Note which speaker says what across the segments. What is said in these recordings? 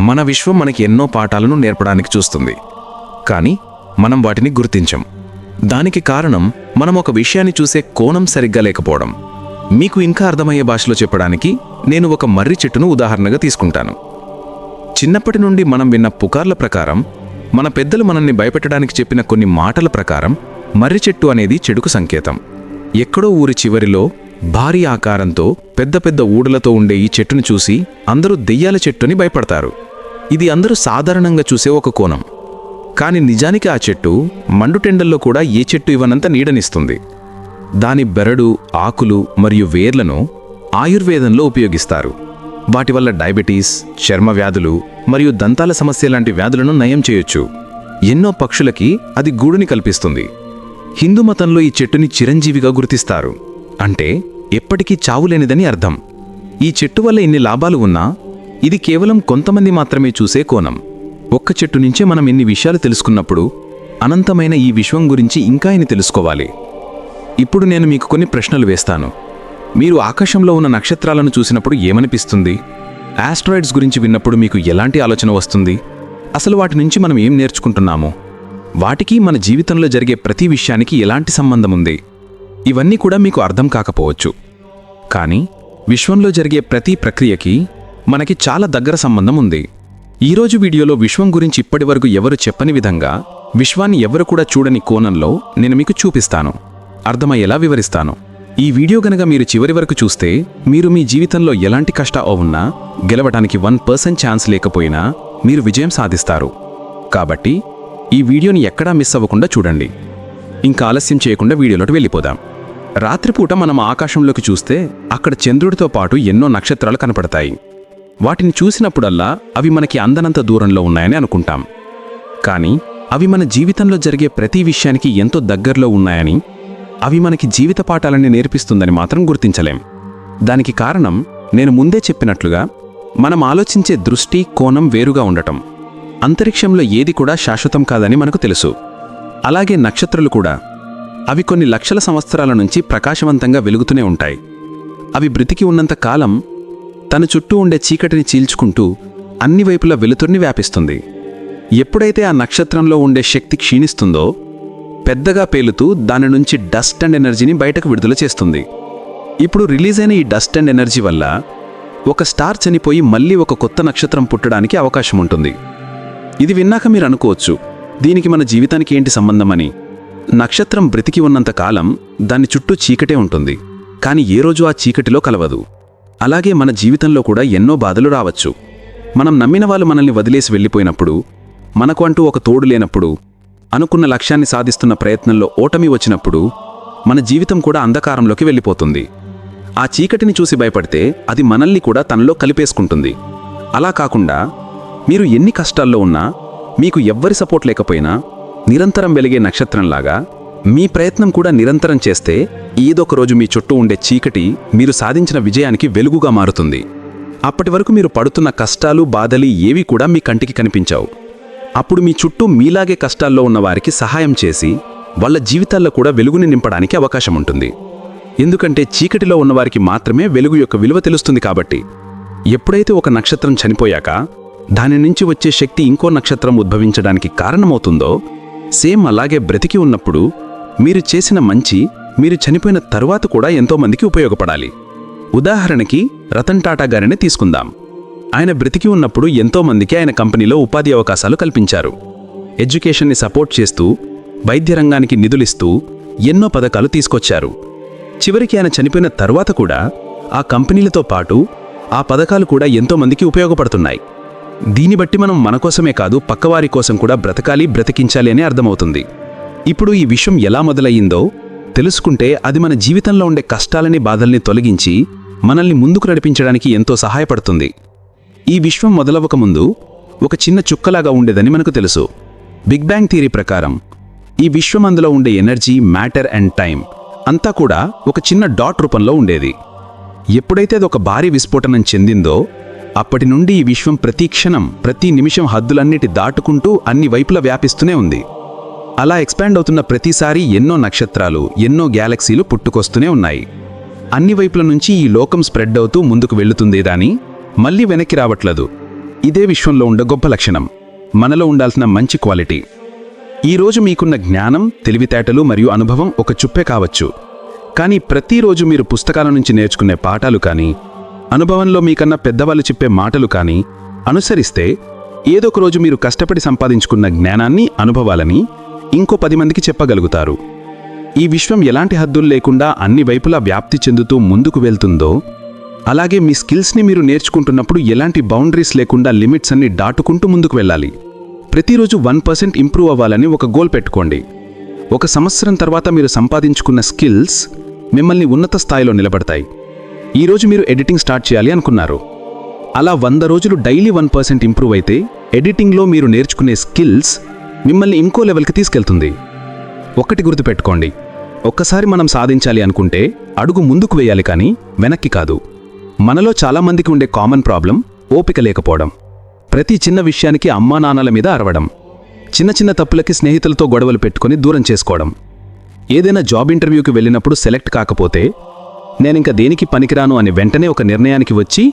Speaker 1: మన విశ్వం మనకి ఎన్నో పాఠాలను నేర్పడానికి చూస్తుంది. కానీ మనం వాటిని గుర్తించం. దానికి కారణం మనం ఒక విషయాన్ని చూసే కోణం సరిగ్గా లేకపోవడం. మీకు ఇంకా అర్థమయ్యే భాషలో చెప్పడానికి నేను ఒక మర్రి చెట్టును ఉదాహరణగా తీసుకుంటాను. చిన్నప్పటి నుండి మనం విన్న పుకార్ల ప్రకారం మన పెద్దలు మనల్ని భయపెట్టడానికి చెప్పిన కొన్ని మాటల ప్రకారం మర్రి చెట్టు అనేది చెడుకు సంకేతం. ఎక్కడో ఊరి చివరిలో భారీ ఆకారంతో పెద్ద పెద్ద ఊడలతో ఉండే ఈ చెట్టును చూసి అందరూ దెయ్యాల చెట్టుని భయపడతారు. ఇది అందరూ సాధారణంగా చూసే ఒక కోణం. కానీ నిజానికి ఆ చెట్టు మండుటెండల్లో కూడా ఏ చెట్టు ఇవ్వనంత నీడనిస్తుంది. దాని బెరడు ఆకులు మరియు వేర్లను ఆయుర్వేదంలో ఉపయోగిస్తారు. వాటి వల్ల డయాబెటీస్ చర్మ వ్యాధులు మరియు దంతాల సమస్య లాంటి వ్యాధులను నయం చేయొచ్చు. ఎన్నో పక్షులకి అది గూడుని కల్పిస్తుంది. హిందూ మతంలో ఈ చెట్టుని చిరంజీవిగా గుర్తిస్తారు. అంటే ఎప్పటికీ చావులేనిదని అర్థం. ఈ చెట్టు వల్ల ఇన్ని లాభాలు ఉన్నా ఇది కేవలం కొంతమంది మాత్రమే చూసే కోణం. ఒక్క చెట్టు నుంచే మనం ఎన్ని విషయాలు తెలుసుకున్నప్పుడు అనంతమైన ఈ విశ్వం గురించి ఇంకా ఇన్ని తెలుసుకోవాలి? ఇప్పుడు నేను మీకు కొన్ని ప్రశ్నలు వేస్తాను. మీరు ఆకాశంలో ఉన్న నక్షత్రాలను చూసినప్పుడు ఏమనిపిస్తుంది? ఆస్ట్రాయిడ్స్ గురించి విన్నప్పుడు మీకు ఎలాంటి ఆలోచన వస్తుంది? అసలు వాటి నుంచి మనం ఏం నేర్చుకుంటున్నాము? వాటికి మన జీవితంలో జరిగే ప్రతి విషయానికి ఎలాంటి సంబంధం ఉంది? ఇవన్నీ కూడా మీకు అర్థం కాకపోవచ్చు. కానీ విశ్వంలో జరిగే ప్రతి ప్రక్రియకి మనకి చాలా దగ్గర సంబంధం ఉంది. ఈరోజు వీడియోలో విశ్వం గురించి ఇప్పటివరకు ఎవరు చెప్పని విధంగా విశ్వాన్ని ఎవరు కూడా చూడని కోణంలో నేను మీకు చూపిస్తాను. అర్థమయ్యేలా వివరిస్తాను. ఈ వీడియో గనక మీరు చివరి వరకు చూస్తే మీరు మీ జీవితంలో ఎలాంటి కష్ట ఉన్నా గెలవటానికి వన్ పర్సెంట్ ఛాన్స్ లేకపోయినా మీరు విజయం సాధిస్తారు. కాబట్టి ఈ వీడియోని ఎక్కడా మిస్ అవ్వకుండా చూడండి. ఇంకా ఆలస్యం చేయకుండా వీడియోలోకి వెళ్ళిపోదాం. రాత్రిపూట మనం ఆకాశంలోకి చూస్తే అక్కడ చంద్రుడితో పాటు ఎన్నో నక్షత్రాలు కనపడతాయి. వాటిని చూసినప్పుడల్లా అవి మనకి అందనంత దూరంలో ఉన్నాయని అనుకుంటాం. కానీ అవి మన జీవితంలో జరిగే ప్రతి విషయానికి ఎంతో దగ్గరలో ఉన్నాయని అవి మనకి జీవిత పాఠాలని నేర్పిస్తుందని మాత్రం గుర్తించలేం. దానికి కారణం నేను ముందే చెప్పినట్లుగా మనం ఆలోచించే దృష్టి కోణం వేరుగా ఉండటం. అంతరిక్షంలో ఏది కూడా శాశ్వతం కాదని మనకు తెలుసు. అలాగే నక్షత్రాలు కూడా. అవి కొన్ని లక్షల సంవత్సరాల నుంచి ప్రకాశవంతంగా వెలుగుతూనే ఉంటాయి. అవి బ్రతికి ఉన్నంత కాలం తన చుట్టూ ఉండే చీకటిని చీల్చుకుంటూ అన్ని వైపులా వెలుతుర్ని వ్యాపిస్తుంది. ఎప్పుడైతే ఆ నక్షత్రంలో ఉండే శక్తి క్షీణిస్తుందో పెద్దగా పేలుతూ దాని నుంచి డస్ట్ అండ్ ఎనర్జీని బయటకు విడుదల చేస్తుంది. ఇప్పుడు రిలీజ్ అయిన ఈ డస్ట్ అండ్ ఎనర్జీ వల్ల ఒక స్టార్ చనిపోయి మళ్ళీ ఒక కొత్త నక్షత్రం పుట్టడానికి అవకాశం ఉంటుంది. ఇది విన్నాక మీరు అనుకోవచ్చు దీనికి మన జీవితానికి ఏంటి సంబంధమని. నక్షత్రం బ్రతికి ఉన్నంతకాలం దాని చుట్టూ చీకటే ఉంటుంది కానీ ఏ రోజు ఆ చీకటిలో కలవదు. అలాగే మన జీవితంలో కూడా ఎన్నో బాధలు రావచ్చు. మనం నమ్మిన వాళ్ళు మనల్ని వదిలేసి వెళ్ళిపోయినప్పుడు మనకు అంటూ ఒక తోడు లేనప్పుడు అనుకున్న లక్ష్యాన్ని సాధిస్తున్న ప్రయత్నంలో ఓటమి వచ్చినప్పుడు మన జీవితం కూడా అంధకారంలోకి వెళ్ళిపోతుంది. ఆ చీకటిని చూసి భయపడితే అది మనల్ని కూడా తనలో కలిపేసుకుంటుంది. అలా కాకుండా మీరు ఎన్ని కష్టాల్లో ఉన్నా మీకు ఎవ్వరి సపోర్ట్ లేకపోయినా నిరంతరం వెలిగే నక్షత్రంలాగా మీ ప్రయత్నం కూడా నిరంతరం చేస్తే ఏదొక రోజు మీ చుట్టూ ఉండే చీకటి మీరు సాధించిన విజయానికి వెలుగుగా మారుతుంది. అప్పటి వరకు మీరు పడుతున్న కష్టాలు బాధలు ఏవి కూడా మీ కంటికి కనిపించావు. అప్పుడు మీ చుట్టూ మీలాగే కష్టాల్లో ఉన్న వారికి సహాయం చేసి వాళ్ళ జీవితాల్లో కూడా వెలుగుని నింపడానికి అవకాశం ఉంటుంది. ఎందుకంటే చీకటిలో ఉన్నవారికి మాత్రమే వెలుగు యొక్క విలువ తెలుస్తుంది కాబట్టి. ఎప్పుడైతే ఒక నక్షత్రం చనిపోయాక దాని నుంచి వచ్చే శక్తి ఇంకో నక్షత్రం ఉద్భవించడానికి కారణమవుతుందో సేమ్ అలాగే బ్రతికి ఉన్నప్పుడు మీరు చేసిన మంచి మీరు చనిపోయిన తరువాత కూడా ఎంతోమందికి ఉపయోగపడాలి. ఉదాహరణకి రతన్ టాటా గారిని తీసుకుందాం. ఆయన బ్రతికి ఉన్నప్పుడు ఎంతోమందికి ఆయన కంపెనీలో ఉపాధి అవకాశాలు కల్పించారు. ఎడ్యుకేషన్ని సపోర్ట్ చేస్తూ వైద్య రంగానికి నిధులిస్తూ ఎన్నో పథకాలు తీసుకొచ్చారు. చివరికి ఆయన చనిపోయిన తర్వాత కూడా ఆ కంపెనీలతో పాటు ఆ పథకాలు కూడా ఎంతోమందికి ఉపయోగపడుతున్నాయి. దీన్ని బట్టి మనం మన కోసమే కాదు పక్కవారి కోసం కూడా బ్రతకాలి బ్రతికించాలి అని అర్థమవుతుంది. ఇప్పుడు ఈ విషయం ఎలా మొదలయ్యిందో తెలుసుకుంటే అది మన జీవితంలో ఉండే కష్టాలని బాధల్ని తొలగించి మనల్ని ముందుకు నడిపించడానికి ఎంతో సహాయపడుతుంది. ఈ విశ్వం మొదలవ్వకముందు ఒక చిన్న చుక్కలాగా ఉండేదని మనకు తెలుసు. బిగ్ బ్యాంగ్ థియరీ ప్రకారం ఈ విశ్వం అందులో ఉండే ఎనర్జీ మ్యాటర్ అండ్ టైం అంతా కూడా ఒక చిన్న డాట్ రూపంలో ఉండేది. ఎప్పుడైతే అది ఒక భారీ విస్ఫోటనం చెందిందో అప్పటి నుండి ఈ విశ్వం ప్రతి క్షణం ప్రతి నిమిషం హద్దులన్నిటి దాటుకుంటూ అన్ని వైపులా వ్యాపిస్తూనే ఉంది. అలా ఎక్స్పాండ్ అవుతున్న ప్రతిసారి ఎన్నో నక్షత్రాలు ఎన్నో గ్యాలక్సీలు పుట్టుకొస్తూనే ఉన్నాయి. అన్ని వైపుల నుంచి ఈ లోకం స్ప్రెడ్ అవుతూ ముందుకు వెళ్తుంది దాని? మళ్ళీ వెనక్కి రావట్లేదు.
Speaker 2: ఇదే విశ్వంలో ఉండే గొప్ప లక్షణం. మనలో ఉండాల్సిన మంచి క్వాలిటీ. ఈరోజు మీకున్న జ్ఞానం తెలివితేటలు మరియు అనుభవం ఒక చుప్పే కావచ్చు. కానీ ప్రతిరోజు మీరు పుస్తకాల నుంచి నేర్చుకునే పాఠాలు కానీ అనుభవంలో మీకన్నా పెద్దవాళ్ళు చెప్పే మాటలు కానీ అనుసరిస్తే ఏదో ఒక రోజు మీరు కష్టపడి సంపాదించుకున్న జ్ఞానాన్ని అనుభవాలని ఇంకో పది మందికి చెప్పగలుగుతారు. ఈ విశ్వం ఎలాంటి హద్దులు లేకుండా అన్ని వైపులా వ్యాప్తి చెందుతూ ముందుకు వెళ్తుందో అలాగే మీ స్కిల్స్ని మీరు నేర్చుకుంటున్నప్పుడు ఎలాంటి బౌండరీస్ లేకుండా లిమిట్స్ అన్ని దాటుకుంటూ ముందుకు వెళ్ళాలి. ప్రతిరోజు వన్ పర్సెంట్ ఇంప్రూవ్ అవ్వాలని ఒక గోల్ పెట్టుకోండి. ఒక సంవత్సరం తర్వాత మీరు సంపాదించుకున్న స్కిల్స్ మిమ్మల్ని ఉన్నత స్థాయిలో నిలబడతాయి. ఈరోజు మీరు ఎడిటింగ్ స్టార్ట్ చేయాలి అనుకున్నారు. అలా వంద రోజులు డైలీ వన్ పర్సెంట్ ఇంప్రూవ్ అయితే ఎడిటింగ్లో మీరు నేర్చుకునే స్కిల్స్ మిమ్మల్ని ఇంకో లెవెల్కి తీసుకెళ్తుంది. ఒక్కటి గుర్తుపెట్టుకోండి. ఒక్కసారి మనం సాధించాలి అనుకుంటే అడుగు ముందుకు వేయాలి కానీ వెనక్కి కాదు. మనలో చాలామందికి ఉండే కామన్ ప్రాబ్లం ఓపిక లేకపోవడం. ప్రతి చిన్న విషయానికి అమ్మా నాన్నల మీద అరవడం. చిన్న చిన్న తప్పులకి స్నేహితులతో గొడవలు పెట్టుకొని దూరం చేసుకోవడం. ఏదైనా జాబ్ ఇంటర్వ్యూకి వెళ్ళినప్పుడు సెలెక్ట్ కాకపోతే నేనింక దేనికి పనికిరాను అని వెంటనే ఒక నిర్ణయానికి వచ్చి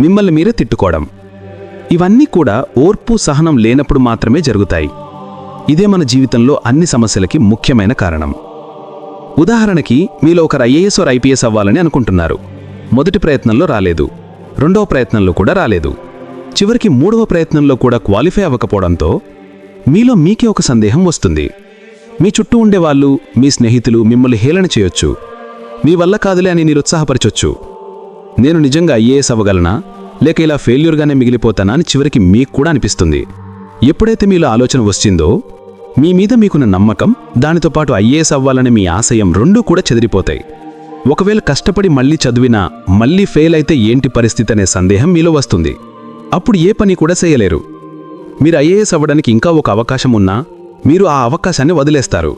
Speaker 2: మిమ్మల్ని మీరే తిట్టుకోవడం. ఇవన్నీ కూడా ఓర్పు సహనం లేనప్పుడు మాత్రమే జరుగుతాయి. ఇదే మన జీవితంలో అన్ని సమస్యలకి ముఖ్యమైన కారణం. ఉదాహరణకి మీలో ఒకరు ఐఏఎస్ ఆర్ ఐపీఎస్ అవ్వాలని అనుకుంటున్నారు. మొదటి ప్రయత్నంలో రాలేదు. రెండవ ప్రయత్నంలో కూడా రాలేదు. చివరికి మూడవ ప్రయత్నంలో కూడా క్వాలిఫై అవ్వకపోవడంతో మీలో మీకే ఒక సందేహం వస్తుంది. మీ చుట్టూ ఉండేవాళ్ళు మీ స్నేహితులు మిమ్మల్ని హేళన చేయొచ్చు. మీ వల్ల కాదులే అని నిరుత్సాహపరచొచ్చు. నేను నిజంగా ఐఏఎస్ అవ్వగలనా? లేక ఇలా ఫెయిల్యూర్గానే మిగిలిపోతానా అని చివరికి మీకు కూడా అనిపిస్తుంది. ఎప్పుడైతే మీలో ఆలోచన వచ్చిందో మీ మీద మీకున్న నమ్మకం దానితో పాటు ఐఏఎస్ అవ్వాలనే మీ ఆశయం రెండూ కూడా చెదిరిపోతాయి. ఒకవేళ కష్టపడి మళ్ళీ చదివినా మళ్ళీ ఫెయిల్ అయితే ఏంటి పరిస్థితి అనే సందేహం మీలో వస్తుంది. అప్పుడు ఏ పని కూడా చేయలేరు. మీరు ఐఏఎస్ అవ్వడానికి ఇంకా ఒక అవకాశం ఉన్నా మీరు ఆ అవకాశాన్ని వదిలేస్తారు.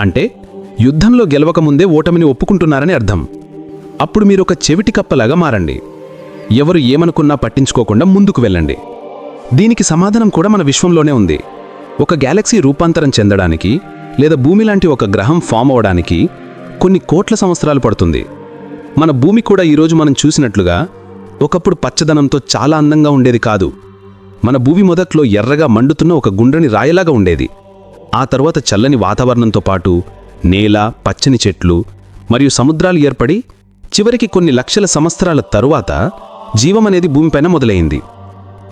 Speaker 2: అంటే యుద్ధంలో గెలవకముందే ఓటమిని ఒప్పుకుంటున్నారని అర్థం. అప్పుడు మీరు ఒక చెవిటి కప్పలాగా మారండి. ఎవరు ఏమనుకున్నా పట్టించుకోకుండా ముందుకు వెళ్ళండి. దీనికి సమాధానం కూడా మన విశ్వంలోనే ఉంది. ఒక గ్యాలక్సీ రూపాంతరం చెందడానికి లేదా భూమి లాంటి ఒక గ్రహం ఫామ్ అవడానికి కొన్ని కోట్ల సంవత్సరాలు పడుతుంది. మన భూమి కూడా ఈరోజు మనం చూసినట్లుగా ఒకప్పుడు పచ్చదనంతో చాలా అందంగా ఉండేది కాదు. మన భూమి మొదట్లో ఎర్రగా మండుతున్న ఒక గుండ్రని రాయలాగా ఉండేది. ఆ తర్వాత చల్లని వాతావరణంతో పాటు నేల పచ్చని చెట్లు మరియు సముద్రాలు ఏర్పడి చివరికి కొన్ని లక్షల సంవత్సరాల తరువాత జీవం అనేది భూమిపైన మొదలైంది.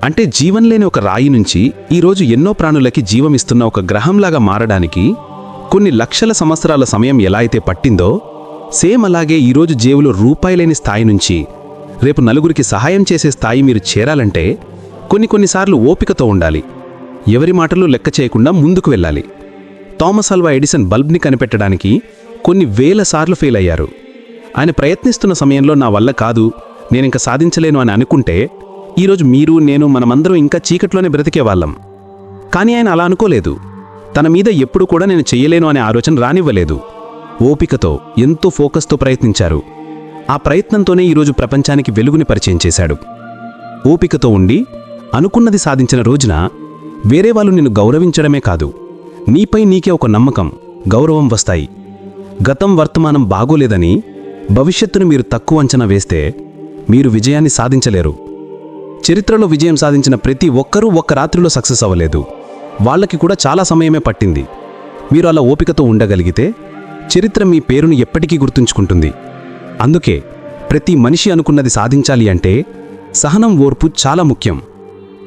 Speaker 2: అంటే జీవం లేని ఒక రాయి నుంచి ఈరోజు ఎన్నో ప్రాణులకి జీవమిస్తున్న ఒక గ్రహంలాగా మారడానికి కొన్ని లక్షల సంవత్సరాల సమయం ఎలా అయితే పట్టిందో సేమ్ అలాగే ఈరోజు జేవులో రూపాయి లేని స్థాయి నుంచి రేపు నలుగురికి సహాయం చేసే స్థాయి మీరు చేరాలంటే కొన్ని కొన్నిసార్లు ఓపికతో ఉండాలి. ఎవరి మాటలు లెక్క చేయకుండా ముందుకు వెళ్ళాలి. థామస్ అల్వా ఎడిసన్ బల్బ్ని కనిపెట్టడానికి కొన్ని వేల సార్లు ఫెయిల్ అయ్యారు. ఆయన ప్రయత్నిస్తున్న సమయంలో నా వల్ల కాదు నేనింక సాధించలేను అని అనుకుంటే ఈరోజు మీరు నేను మనమందరం ఇంకా చీకట్లోనే బ్రతికేవాళ్ళం. కానీ ఆయన అలా అనుకోలేదు. తన మీద ఎప్పుడు కూడా నేను చెయ్యలేను అనే ఆలోచన రానివ్వలేదు. ఓపికతో ఎంతో ఫోకస్తో ప్రయత్నించారు. ఆ ప్రయత్నంతోనే ఈరోజు ప్రపంచానికి వెలుగుని పరిచయం చేశాడు. ఓపికతో ఉండి అనుకున్నది సాధించిన రోజున వేరే వాళ్ళు నిన్ను గౌరవించడమే కాదు నీపై నీకే ఒక నమ్మకం గౌరవం వస్తాయి. గతం వర్తమానం బాగోలేదని భవిష్యత్తును మీరు తక్కువ అంచనా వేస్తే మీరు విజయాన్ని సాధించలేరు. చరిత్రలో విజయం సాధించిన ప్రతి ఒక్కరూ ఒక్క రాత్రిలో సక్సెస్ అవ్వలేదు. వాళ్ళకి కూడా చాలా సమయమే పట్టింది. మీరు అలా ఓపికతో ఉండగలిగితే చరిత్ర మీ పేరును ఎప్పటికీ గుర్తుంచుకుంటుంది. అందుకే ప్రతి మనిషి అనుకున్నది సాధించాలి అంటే సహనం ఓర్పు చాలా ముఖ్యం.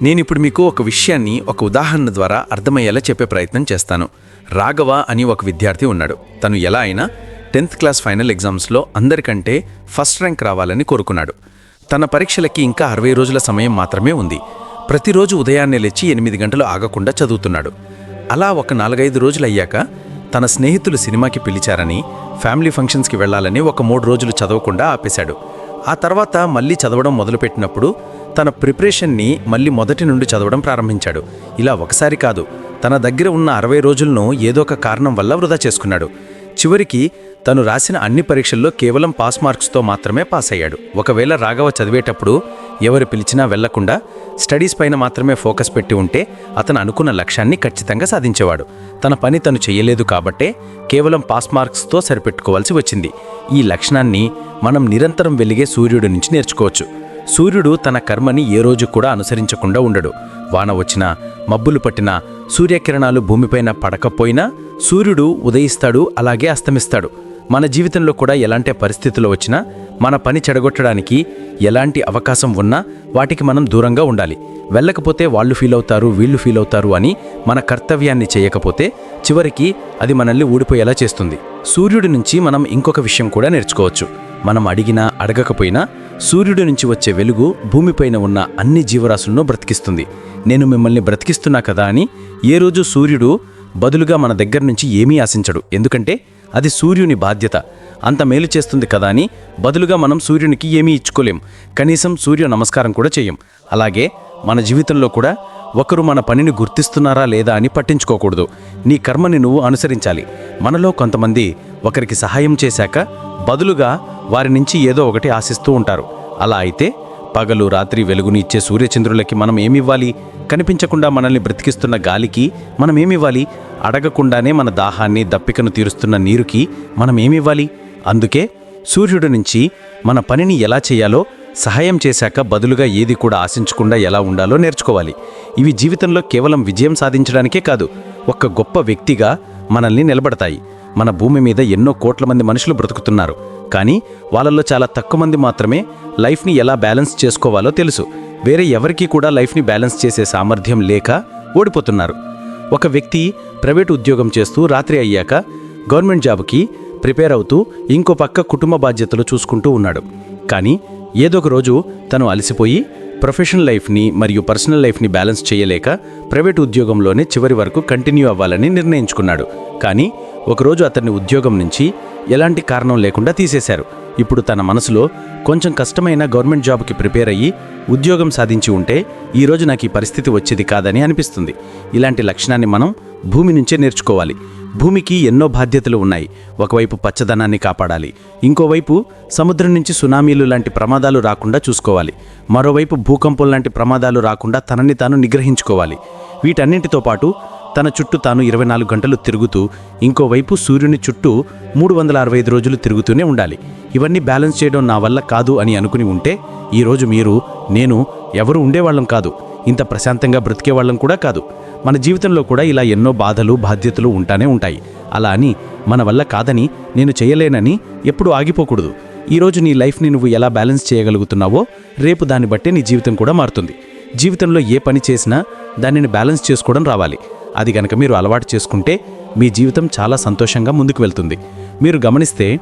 Speaker 1: నేనిప్పుడు మీకు ఒక విషయాన్ని ఒక ఉదాహరణ ద్వారా అర్థమయ్యేలా చెప్పే ప్రయత్నం చేస్తాను. రాఘవ అని ఒక విద్యార్థి ఉన్నాడు. తను ఎలా అయినా టెన్త్ క్లాస్ ఫైనల్ ఎగ్జామ్స్లో అందరికంటే ఫస్ట్ ర్యాంక్ రావాలని కోరుకున్నాడు. తన పరీక్షలకి ఇంకా అరవై రోజుల సమయం మాత్రమే ఉంది. ప్రతిరోజు ఉదయాన్నే లేచి ఎనిమిది గంటలు ఆగకుండా చదువుతున్నాడు. అలా ఒక నాలుగైదు రోజులు అయ్యాక తన స్నేహితులు సినిమాకి పిలిచారని ఫ్యామిలీ ఫంక్షన్స్కి వెళ్ళాలని ఒక మూడు రోజులు చదవకుండా ఆపేశాడు. ఆ తర్వాత మళ్ళీ చదవడం మొదలుపెట్టినప్పుడు తన ప్రిపరేషన్ని మళ్ళీ మొదటి నుండి చదవడం ప్రారంభించాడు. ఇలా ఒకసారి కాదు తన దగ్గర ఉన్న అరవై రోజులను ఏదో ఒక కారణం వల్ల వృధా చేసుకున్నాడు. చివరికి తను రాసిన అన్ని పరీక్షల్లో కేవలం పాస్ మార్క్స్తో మాత్రమే పాస్ అయ్యాడు. ఒకవేళ రాఘవ చదివేటప్పుడు ఎవరు పిలిచినా వెళ్ళకుండా స్టడీస్ పైన మాత్రమే ఫోకస్ పెట్టి ఉంటే అతను అనుకున్న లక్ష్యాన్ని ఖచ్చితంగా సాధించేవాడు. తన పని తను చేయలేదు కాబట్టే కేవలం పాస్ మార్క్స్తో సరిపెట్టుకోవాల్సి వచ్చింది. ఈ లక్షణాన్ని మనం నిరంతరం వెలిగే సూర్యుడి నుంచి నేర్చుకోవచ్చు.
Speaker 3: సూర్యుడు తన కర్మని ఏ రోజు కూడా అనుసరించకుండా ఉండడు. వాన వచ్చినా మబ్బులు పట్టినా సూర్యకిరణాలు భూమిపైన పడకపోయినా సూర్యుడు ఉదయిస్తాడు అలాగే అస్తమిస్తాడు. మన జీవితంలో కూడా ఎలాంటి పరిస్థితులు వచ్చినా మన పని చెడగొట్టడానికి ఎలాంటి అవకాశం ఉన్నా వాటికి మనం దూరంగా ఉండాలి. వెళ్ళకపోతే వాళ్ళు ఫీల్ అవుతారు వీళ్ళు ఫీల్ అవుతారు అని మన కర్తవ్యాన్ని చేయకపోతే చివరికి అది మనల్ని ఊడిపోయేలా చేస్తుంది. సూర్యుడి నుంచి మనం ఇంకొక విషయం కూడా నేర్చుకోవచ్చు. మనం అడిగినా అడగకపోయినా సూర్యుడి నుంచి వచ్చే వెలుగు భూమిపైన ఉన్న అన్ని జీవరాశులను బ్రతికిస్తుంది. నేను మిమ్మల్ని బ్రతికిస్తున్నా కదా అని ఏ రోజు సూర్యుడు బదులుగా మన దగ్గర నుంచి ఏమీ ఆశించడు. ఎందుకంటే అది సూర్యుని బాధ్యత. అంత మేలు చేస్తుంది కదా అని బదులుగా మనం సూర్యునికి ఏమీ ఇచ్చుకోలేం. కనీసం సూర్య నమస్కారం కూడా చేయం. అలాగే మన జీవితంలో కూడా ఒకరు మన పనిని గుర్తిస్తున్నారా లేదా అని పట్టించుకోకూడదు. నీ కర్మని నువ్వు అనుసరించాలి. మనలో కొంతమంది ఒకరికి సహాయం చేశాక బదులుగా వారి నుంచి ఏదో ఒకటి ఆశిస్తూ ఉంటారు. అలా అయితే పగలు రాత్రి వెలుగుని ఇచ్చే సూర్యచంద్రులకి మనం ఏమివ్వాలి? కనిపించకుండా మనల్ని బ్రతికిస్తున్న గాలికి మనం ఏమివ్వాలి? అడగకుండానే మన దాహాన్ని దప్పికను తీరుస్తున్న నీరుకి మనం ఏమివ్వాలి? అందుకే సూర్యుడి నుంచి మన పనిని ఎలా చేయాలో సహాయం చేశాక బదులుగా ఏది కూడా ఆశించకుండా ఎలా ఉండాలో నేర్చుకోవాలి. ఇవి జీవితంలో కేవలం విజయం సాధించడానికే కాదు ఒక గొప్ప వ్యక్తిగా మనల్ని నిలబడతాయి. మన భూమి మీద ఎన్నో కోట్ల మంది మనుషులు బ్రతుకుతున్నారు. కానీ వాళ్ళల్లో చాలా తక్కువ మంది మాత్రమే లైఫ్ని ఎలా బ్యాలెన్స్ చేసుకోవాలో తెలుసు. వేరే ఎవరికీ కూడా లైఫ్ని బ్యాలెన్స్ చేసే సామర్థ్యం లేక ఓడిపోతున్నారు. ఒక వ్యక్తి ప్రైవేట్ ఉద్యోగం చేస్తూ రాత్రి అయ్యాక గవర్నమెంట్ జాబ్కి ప్రిపేర్ అవుతూ ఇంకో పక్క కుటుంబ బాధ్యతలు చూసుకుంటూ ఉన్నాడు. కానీ ఏదో ఒక రోజు తను అలసిపోయి ప్రొఫెషనల్ లైఫ్ని మరియు పర్సనల్ లైఫ్ని బ్యాలెన్స్ చేయలేక ప్రైవేట్ ఉద్యోగంలోనే చివరి వరకు కంటిన్యూ అవ్వాలని నిర్ణయించుకున్నాడు. కానీ ఒకరోజు అతన్ని ఉద్యోగం నుంచి ఎలాంటి కారణం లేకుండా తీసేశారు. ఇప్పుడు తన మనసులో కొంచెం కష్టమైన గవర్నమెంట్ జాబ్కి ప్రిపేర్ అయ్యి ఉద్యోగం సాధించి ఉంటే ఈరోజు నాకు ఈ పరిస్థితి వచ్చేది కాదని అనిపిస్తుంది. ఇలాంటి లక్షణాన్ని మనం భూమి నుంచే నేర్చుకోవాలి. భూమికి ఎన్నో బాధ్యతలు ఉన్నాయి. ఒకవైపు పచ్చదనాన్ని కాపాడాలి. ఇంకోవైపు సముద్రం నుంచి సునామీలు లాంటి ప్రమాదాలు రాకుండా చూసుకోవాలి. మరోవైపు భూకంపం లాంటి ప్రమాదాలు రాకుండా తనని తాను నిగ్రహించుకోవాలి. వీటన్నింటితో పాటు తన చుట్టూ తాను ఇరవై నాలుగు గంటలు తిరుగుతూ ఇంకోవైపు సూర్యుని చుట్టూ మూడు వందల అరవై ఐదు రోజులు తిరుగుతూనే ఉండాలి. ఇవన్నీ బ్యాలెన్స్ చేయడం నా వల్ల కాదు అని అనుకుని ఉంటే ఈరోజు మీరు నేను ఎవరు ఉండేవాళ్ళం కాదు. ఇంత ప్రశాంతంగా బ్రతికేవాళ్ళం కూడా కాదు. మన జీవితంలో కూడా ఇలా ఎన్నో బాధలు బాధ్యతలు ఉంటానే ఉంటాయి. అలా అని మన వల్ల కాదని నేను చేయలేనని ఎప్పుడూ ఆగిపోకూడదు. ఈరోజు నీ లైఫ్ని నువ్వు ఎలా బ్యాలెన్స్ చేయగలుగుతున్నావో రేపు దాన్ని బట్టే నీ జీవితం కూడా మారుతుంది. జీవితంలో ఏ పని చేసినా దానిని బ్యాలెన్స్ చేసుకోవడం రావాలి. అది గనక మీరు అలవాటు చేసుకుంటే మీ జీవితం చాలా సంతోషంగా ముందుకు వెళ్తుంది. మీరు గమనిస్తే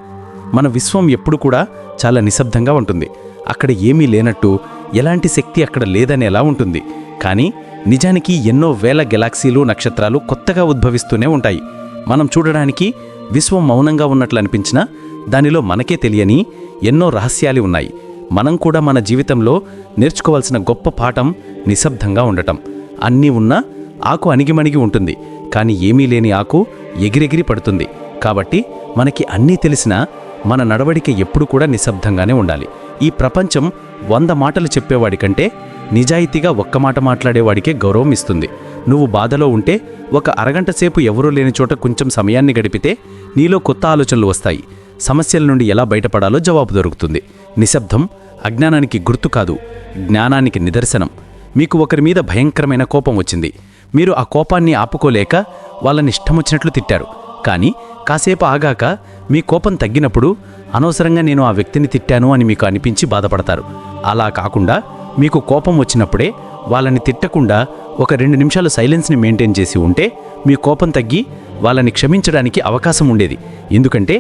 Speaker 3: మన విశ్వం ఎప్పుడు కూడా చాలా నిశ్శబ్దంగా ఉంటుంది. అక్కడ ఏమీ లేనట్టు ఎలాంటి శక్తి అక్కడ లేదని ఎలా ఉంటుంది. కానీ నిజానికి ఎన్నో వేల గెలాక్సీలు నక్షత్రాలు కొత్తగా ఉద్భవిస్తూనే ఉంటాయి. మనం చూడడానికి విశ్వం మౌనంగా ఉన్నట్లు అనిపించినా దానిలో మనకే తెలియని ఎన్నో రహస్యాలు ఉన్నాయి. మనం కూడా మన జీవితంలో నేర్చుకోవాల్సిన గొప్ప పాఠం నిశ్శబ్దంగా ఉండటం. అన్నీ ఉన్నా ఆకు అణిగిమణిగి ఉంటుంది కానీ ఏమీ లేని ఆకు ఎగిరెగిరి పడుతుంది. కాబట్టి మనకి అన్నీ తెలిసినా మన నడవడిక ఎప్పుడు కూడా నిశ్శబ్దంగానే ఉండాలి. ఈ ప్రపంచం వంద మాటలు చెప్పేవాడి కంటే నిజాయితీగా ఒక్క మాట మాట్లాడేవాడికే గౌరవం ఇస్తుంది. నువ్వు బాధలో ఉంటే ఒక అరగంట సేపు ఎవరూ లేని చోట కొంచెం సమయాన్ని గడిపితే నీలో కొత్త ఆలోచనలు వస్తాయి. సమస్యల నుండి ఎలా బయటపడాలో జవాబు దొరుకుతుంది. నిశ్శబ్దం అజ్ఞానానికి గుర్తు కాదు జ్ఞానానికి నిదర్శనం. మీకు ఒకరి మీద భయంకరమైన కోపం వచ్చింది. మీరు ఆ కోపాన్ని ఆపుకోలేక వాళ్ళని ఇష్టమొచ్చినట్లు తిట్టారు. కానీ కాసేపు ఆగాక మీ కోపం తగ్గినప్పుడు అనవసరంగా నేను ఆ వ్యక్తిని తిట్టాను అని మీకు అనిపించి బాధపడతారు. అలా కాకుండా మీకు కోపం వచ్చినప్పుడే వాళ్ళని తిట్టకుండా ఒక రెండు నిమిషాలు సైలెన్స్ని మెయింటైన్ చేసి ఉంటే మీ కోపం తగ్గి వాళ్ళని క్షమించడానికి అవకాశం ఉండేది. ఎందుకంటే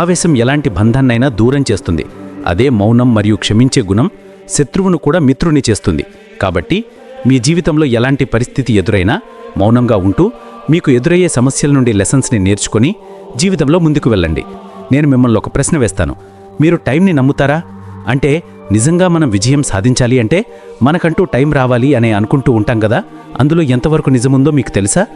Speaker 3: ఆవేశం ఎలాంటి బంధాన్నైనా దూరం చేస్తుంది. అదే మౌనం మరియు క్షమించే గుణం శత్రువును కూడా మిత్రుని చేస్తుంది. కాబట్టి మీ జీవితంలో ఎలాంటి పరిస్థితి ఎదురైనా మౌనంగా ఉంటూ మీకు ఎదురయ్యే సమస్యల నుండి లెసన్స్ని నేర్చుకొని జీవితంలో ముందుకు వెళ్ళండి. నేను మిమ్మల్ని ఒక ప్రశ్న వేస్తాను. మీరు టైంని నమ్ముతారా? అంటే నిజంగా మనం విజయం సాధించాలి అంటే మనకంటూ టైం రావాలి అనే అనుకుంటూ ఉంటాం కదా? అందులో ఎంతవరకు నిజముందో మీకు తెలుసా?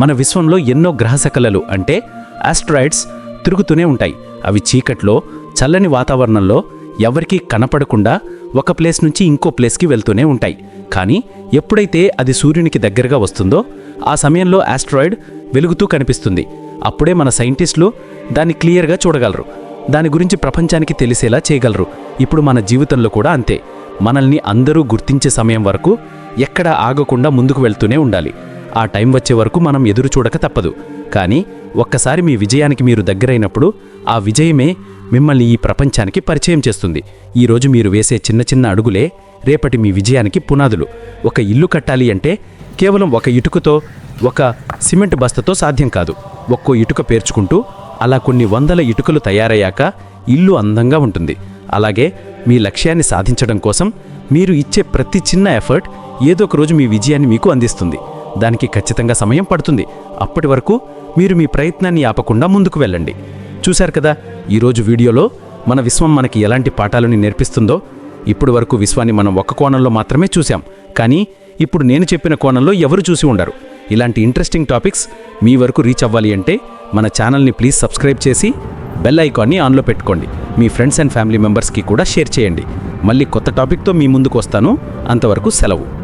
Speaker 3: మన విశ్వంలో ఎన్నో గ్రహశకలలు అంటే ఆస్ట్రాయిడ్స్ తిరుగుతూనే ఉంటాయి. అవి చీకట్లో చల్లని వాతావరణంలో ఎవరికీ కనపడకుండా ఒక ప్లేస్ నుంచి ఇంకో ప్లేస్కి వెళ్తూనే ఉంటాయి. కానీ ఎప్పుడైతే అది సూర్యునికి దగ్గరగా వస్తుందో ఆ సమయంలో ఆస్ట్రాయిడ్ వెలుగుతూ కనిపిస్తుంది. అప్పుడే మన సైంటిస్టులు దాన్ని క్లియర్గా చూడగలరు. దాని గురించి ప్రపంచానికి తెలిసేలా చేయగలరు. ఇప్పుడు మన జీవితంలో కూడా అంతే. మనల్ని అందరూ గుర్తించే సమయం వరకు ఎక్కడ ఆగకుండా ముందుకు వెళ్తూనే ఉండాలి. ఆ టైం వచ్చే వరకు మనం ఎదురు చూడక తప్పదు. కానీ ఒక్కసారి మీ విజయానికి మీరు దగ్గరైనప్పుడు ఆ విజయమే మిమ్మల్ని ఈ ప్రపంచానికి పరిచయం చేస్తుంది. ఈరోజు మీరు వేసే చిన్న చిన్న అడుగులే రేపటి మీ విజయానికి పునాదులు. ఒక ఇల్లు కట్టాలి అంటే కేవలం ఒక ఇటుకతో ఒక సిమెంట్ బస్తతో సాధ్యం కాదు. ఒక్కో ఇటుక పేర్చుకుంటూ అలా కొన్ని వందల ఇటుకలు తయారయ్యాక ఇల్లు అందంగా ఉంటుంది. అలాగే మీ లక్ష్యాన్ని సాధించడం కోసం మీరు ఇచ్చే ప్రతి చిన్న ఎఫర్ట్ ఏదో ఒక రోజు మీ విజయాన్ని మీకు అందిస్తుంది. దానికి ఖచ్చితంగా సమయం పడుతుంది. అప్పటి వరకు మీరు మీ ప్రయత్నాన్ని ఆపకుండా ముందుకు వెళ్ళండి. చూశారు కదా? ఈరోజు వీడియోలో మన విశ్వం మనకి ఎలాంటి పాఠాలని నేర్పిస్తుందో ఇప్పుడు వరకు విశ్వాన్ని మనం ఒక కోణంలో మాత్రమే చూశాం. కానీ ఇప్పుడు నేను చెప్పిన కోణంలో ఎవరు చూసి ఉండరు. ఇలాంటి ఇంట్రెస్టింగ్ టాపిక్స్ మీ వరకు రీచ్ అవ్వాలి అంటే మన ఛానల్ని ప్లీజ్ సబ్స్క్రైబ్ చేసి బెల్ ఐకాన్ని ఆన్లో పెట్టుకోండి. మీ ఫ్రెండ్స్ అండ్ ఫ్యామిలీ మెంబర్స్కి కూడా షేర్ చేయండి. మళ్ళీ కొత్త టాపిక్తో మీ ముందుకు వస్తాను. అంతవరకు సెలవు.